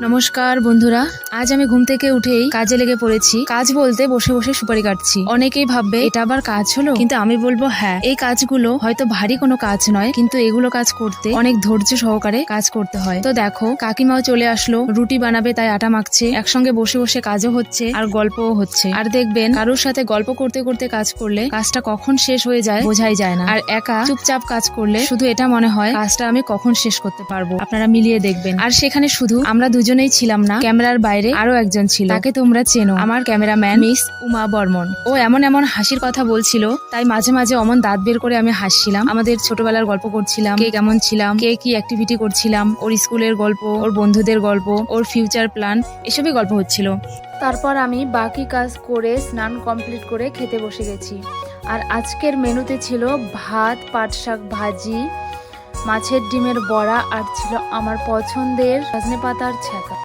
নমস্কার, বন্ধুরা। আজ আমি ঘুম থেকে উঠেই কাজে লেগে পড়েছি। কাজ বলতে বসে বসে সুপারি কাটছি। অনেকেই ভাববে, এটা আবার কাজ হলো? কিন্তু আমি বলব হ্যাঁ এই কাজগুলো হয়তো ভারী কোনো কাজ নয়, কিন্তু এগুলো কাজ করতে অনেক ধৈর্য সহকারে কাজ করতে হয়। তো দেখো, কাকিমাও চলে আসলো, রুটি বানাবে, তাই আটা মাখছে। একসঙ্গে বসে বসে কাজও হচ্ছে, আর গল্পও হচ্ছে। আর দেখবেন, কারোর সাথে গল্প করতে করতে কাজ করলে কাজটা কখন শেষ হয়ে যায় বোঝাই যায় না। আর একা চুপচাপ কাজ করলে শুধু এটা মনে হয়, কাজটা আমি কখন শেষ করতে পারব? আপনারা মিলিয়ে দেখবেন। আর সেখানে শুধু আমরা দুজনেই ছিলাম না। ক্যামেরার বাইরে আরও একজন ছিল। তাকে তোমরা চেনো। আমার ক্যামেরাম্যান মিস উমা বর্মন। ও এমন এমন হাসির কথা বলছিল, তাই মাঝে মাঝে অমন দাঁত বের করে আমি হাসছিলাম। আমাদের ছোটবেলার গল্প করছিলাম। কে কেমন ছিলাম? কে কি অ্যাক্টিভিটি করছিলাম? ওর স্কুলের গল্প, ওর বন্ধুদের গল্প, ওর ফিউচার প্ল্যান এসবই গল্প হচ্ছিল। তারপর আমি বাকি কাজ করে স্নান কমপ্লিট করে খেতে বসে গেছি। আর আজকের মেনুতে ছিল ভাত পাট শাক ভাজি মাছের ডিমের বড়া আর ছিল আমার পছন্দের সজনে পাতার ছ্যাঁকা।